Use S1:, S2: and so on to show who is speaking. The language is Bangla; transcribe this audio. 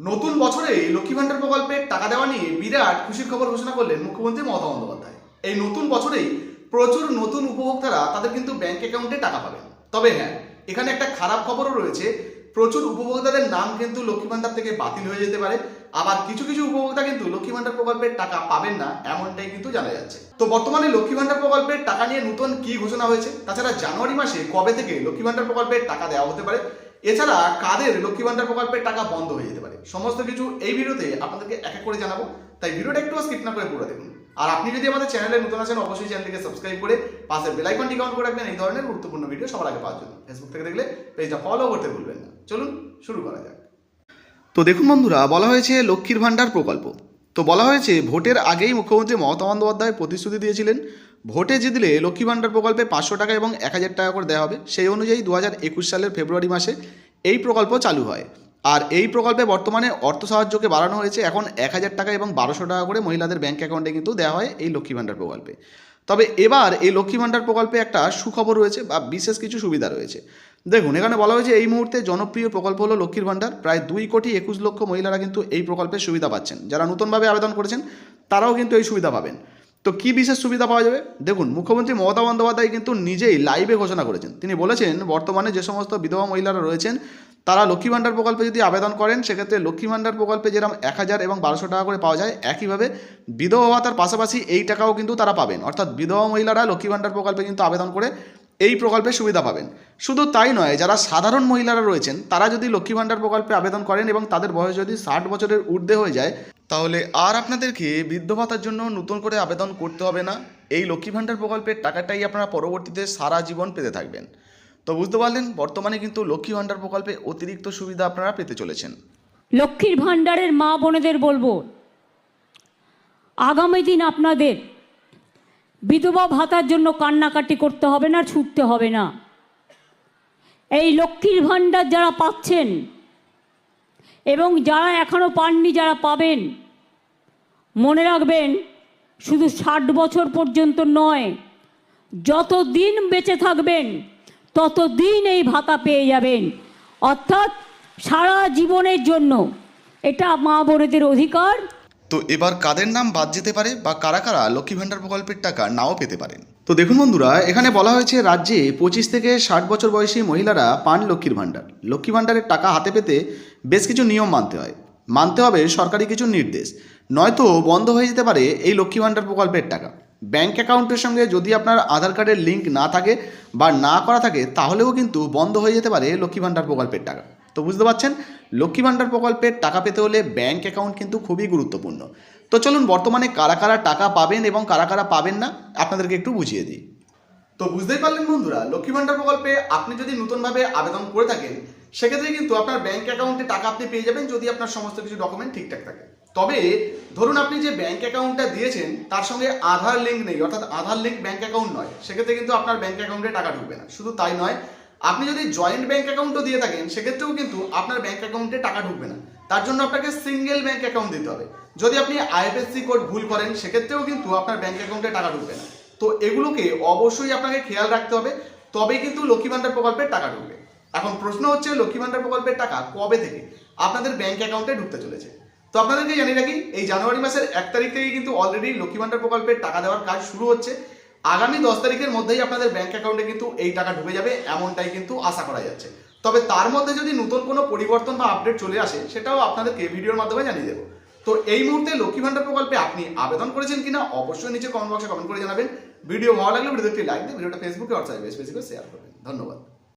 S1: নতুন বছরে লক্ষ্মী ভান্ডার প্রকল্পের টাকা দেওয়া নিয়ে বিরাট খুশির খবর ঘোষণা করলেন মুখ্যমন্ত্রী মমতা বন্দ্যোপাধ্যায়। এই নতুন বছরেই প্রচুর নতুন উপভোক্তারা তাদের কিন্তু ব্যাংক অ্যাকাউন্টে টাকা পাবেন। তবে হ্যাঁ এখানে একটা খারাপ খবরও রয়েছে। প্রচুর উপভোক্তাদের নাম কিন্তু লক্ষ্মী ভান্ডার থেকে বাতিল হয়ে যেতে পারে। আবার কিছু কিছু উপভোক্তা কিন্তু লক্ষ্মী ভান্ডার প্রকল্পের টাকা পাবেন না, এমনটাই কিন্তু জানা যাচ্ছে। তো বর্তমানে লক্ষ্মী ভান্ডার প্রকল্পের টাকা নিয়ে নতুন কি ঘোষণা হয়েছে? তাছাড়া জানুয়ারি মাসে কবে থেকে লক্ষ্মী ভান্ডার প্রকল্পের টাকা দেওয়া হতে পারে? এছাড়া কাদের লক্ষ্মী ভান্ডার প্রকল্পের টাকা বন্ধ হয়ে যেতে পারে? সমস্ত কিছু এই ভিডিওতে আপনাদেরকে এক এক করে জানাব। তাই ভিডিওটা একটু স্কিপ না করে পুরো দেখুন। আর আপনি যদি আমাদের চ্যানেলে নতুন আছেন, অবশ্যই চ্যানেলটিকে সাবস্ক্রাইব করে পাশের বেল আইকনটি অন করে রাখবেন। এই ধরনের গুরুত্বপূর্ণ ভিডিও সবার আগে পাওয়ার জন্য। ফেসবুক থেকে দেখলে পেজটা ফলো করতে ভুলবেন না। চলুন শুরু করা যাক। তো দেখুন বন্ধুরা, বলা হয়েছে লক্ষ্মীর ভান্ডার প্রকল্প। তো বলা হয়েছে, ভোটের আগেই মুখ্যমন্ত্রী মমতা বন্দ্যোপাধ্যায় প্রতিশ্রুতি দিয়েছিলেন, ভোটে জিতলে লক্ষ্মী ভান্ডার প্রকল্পে পাঁচশো টাকা এবং এক হাজার টাকা করে দেওয়া হবে। সেই অনুযায়ী দু হাজার একুশ সালের ফেব্রুয়ারি মাসে এই প্রকল্প চালু হয়। আর এই প্রকল্পে বর্তমানে অর্থ সাহায্যকে বাড়ানো হয়েছে এখন এক হাজার টাকা এবং বারোশো টাকা করে মহিলাদের ব্যাঙ্ক অ্যাকাউন্টে কিন্তু দেওয়া হয় এই লক্ষ্মী ভান্ডার প্রকল্পে। তবে এবার এই লক্ষ্মী ভান্ডার প্রকল্পে একটা সুখবর রয়েছে বা বিশেষ কিছু সুবিধা রয়েছে। দেখুন, এখানে বলা হয়েছে এই মুহূর্তে জনপ্রিয় প্রকল্প হলো লক্ষ্মীর ভান্ডার প্রায় দুই কোটি একুশ লক্ষ মহিলারা কিন্তু এই প্রকল্পের সুবিধা পাচ্ছেন। যারা নতুনভাবে আবেদন করেছেন, তারাও কিন্তু এই সুবিধা পাবেন। তো কি বিশেষ সুবিধা পাওয়া যাবে? দেখুন, মুখ্যমন্ত্রী মমতা বন্দ্যোপাধ্যায় কিন্তু নিজেই লাইভে ঘোষণা করেছেন। তিনি বলেছেন, বর্তমানে যে সমস্ত বিধবা মহিলারা রয়েছেন, তারা লক্ষ্মী ভান্ডার প্রকল্পে যদি আবেদন করেন, সেক্ষেত্রে লক্ষ্মী ভান্ডার প্রকল্পে যেরকম এক হাজার এবং বারোশো টাকা করে পাওয়া যায়, একইভাবে বিধবা ভাতার পাশাপাশি এই টাকাও কিন্তু তারা পাবেন। অর্থাৎ বিধবা মহিলারা লক্ষ্মী ভান্ডার প্রকল্পে কিন্তু আবেদন করে এই প্রকল্পে সুবিধা পাবেন। শুধু তাই নয়, যারা সাধারণ মহিলারা রয়েছেন, তারা যদি লক্ষ্মী ভান্ডার প্রকল্পে আবেদন করেন এবং তাদের বয়স যদি ষাট বছরের ঊর্ধ্বে হয়ে যায় তাহলে আর আপনাদেরকে বৃদ্ধ ভাতার জন্য নতুন করে আবেদন করতে হবে না। এই লক্ষ্মী ভান্ডার প্রকল্পের টাকাটাই আপনারা পরবর্তীতে সারা জীবন পেতে থাকবেন। তো বুঝতে পারলেন, বর্তমানে কিন্তু লক্ষ্মী ভান্ডার প্রকল্পে অতিরিক্ত সুবিধা আপনারা পেতে চলেছেন।
S2: লক্ষ্মীর ভাণ্ডারের মা বোনেদের বলব, আগামী দিন আপনাদের বিধবা ভাতার জন্য কান্নাকাটি করতে হবে না, ছুটতে হবে না। এই লক্ষ্মীর ভাণ্ডার যারা পাচ্ছেন এবং যারা এখনও পাননি, যারা পাবেন, মনে রাখবেন, শুধু ষাট বছর পর্যন্ত নয় যত দিন বেঁচে থাকবেন তত দিন এই ভাতা পেয়ে যাবেন। অর্থাৎ সারা জীবনের জন্য এটা মা বোনেদের অধিকার।
S1: তো এবার কাদের নাম বাদ যেতে পারে বা কারা কারা লক্ষ্মী ভান্ডার প্রকল্পের টাকা নাও পেতে পারেন? তো দেখুন বন্ধুরা, এখানে বলা হয়েছে রাজ্যে পঁচিশ থেকে ষাট বছর বয়সী মহিলারা পান লক্ষ্মীর ভান্ডার লক্ষ্মী ভান্ডারের টাকা হাতে পেতে বেশ কিছু নিয়ম মানতে হয়। মানতে হবে সরকারি কিছু নির্দেশ। নয়তো বন্ধ হয়ে যেতে পারে এই লক্ষ্মী ভান্ডার প্রকল্পের টাকা। ব্যাঙ্ক অ্যাকাউন্টের সঙ্গে যদি আপনার আধার কার্ডের লিঙ্ক না থাকে বা না করা থাকে, তাহলেও কিন্তু বন্ধ হয়ে যেতে পারে লক্ষ্মী ভান্ডার প্রকল্পের টাকা। তো বুঝতে পারছেন? লক্ষ্মী ভান্ডার প্রকল্পের টাকা পেতে হলে ব্যাঙ্ক অ্যাকাউন্ট কিন্তু খুবই গুরুত্বপূর্ণ। তো চলুন বর্তমানে কারা কারা টাকা পাবেন এবং কারা কারা পাবেন না, আপনাদেরকে একটু বুঝিয়ে দিই। তো বুঝতেই পারলেন বন্ধুরা, লক্ষ্মী ভান্ডার প্রকল্পে আপনি যদি নতুনভাবে আবেদন করে থাকেন, সেক্ষেত্রে কিন্তু আপনার ব্যাংক অ্যাকাউন্টে টাকা আপনি পেয়ে যাবেন যদি আপনার সমস্ত কিছু ডকুমেন্ট ঠিকঠাক থাকে। তবে ধরুন আপনি যে ব্যাংক অ্যাকাউন্টটা দিয়েছেন, তার সঙ্গে আধার লিঙ্ক নেই, অর্থাৎ আধার লিঙ্ক ব্যাংক অ্যাকাউন্ট নয়, সেক্ষেত্রে কিন্তু আপনার ব্যাংক অ্যাকাউন্টে টাকা ঢুকবে না। শুধু তাই নয় আপনি যদি জয়েন্ট ব্যাংক অ্যাকাউন্টও দিয়ে থাকেন, সেক্ষেত্রেও কিন্তু আপনার ব্যাংক অ্যাকাউন্টে টাকা ঢুকবে না। তার জন্য আপনাকে সিঙ্গেল ব্যাংক অ্যাকাউন্ট দিতে হবে। যদি আপনি আইএফএসসি কোড ভুল করেন, সেক্ষেত্রেও কিন্তু আপনার ব্যাংক অ্যাকাউন্টে টাকা ঢুকবে না। তো এগুলোকে অবশ্যই আপনাকে খেয়াল রাখতে হবে। তবেই কিন্তু লক্ষ্মী ভান্ডার প্রকল্পের টাকা ঢুকবে। এখন প্রশ্ন হচ্ছে, লক্ষ্মী ভান্ডার প্রকল্পের টাকা কবে থেকে আপনাদের ব্যাংক অ্যাকাউন্টে ঢুকতে চলেছে? তো আপনাদেরকে জানিয়ে রাখি, এই জানুয়ারি মাসের এক তারিখ থেকে কিন্তু অলরেডি লক্ষ্মী ভান্ডার প্রকল্পের টাকা দেওয়ার কাজ শুরু হচ্ছে। আগামী দশ তারিখের মধ্যেই আপনাদের ব্যাঙ্ক অ্যাকাউন্টে কিন্তু এই টাকা ঢুকে যাবে, এমনটাই কিন্তু আশা করা যাচ্ছে। তবে তার মধ্যে যদি নতুন কোনো পরিবর্তন বা আপডেট চলে আসে, সেটাও আপনাদেরকে ভিডিওর মাধ্যমে জানিয়ে দেবো। তো এই মুহূর্তে লক্ষ্মী ভান্ডার প্রকল্পে আপনি আবেদন করেছেন কিনা, অবশ্যই নিচে কমেন্ট বক্সে কমেন্ট করে জানাবেন। ভিডিও ভালো লাগলে ভিডিওতে লাইক দিন, ভিডিওটা ফেসবুকে হোয়াটসঅ্যাপে করে শেয়ার করবেন। ধন্যবাদ।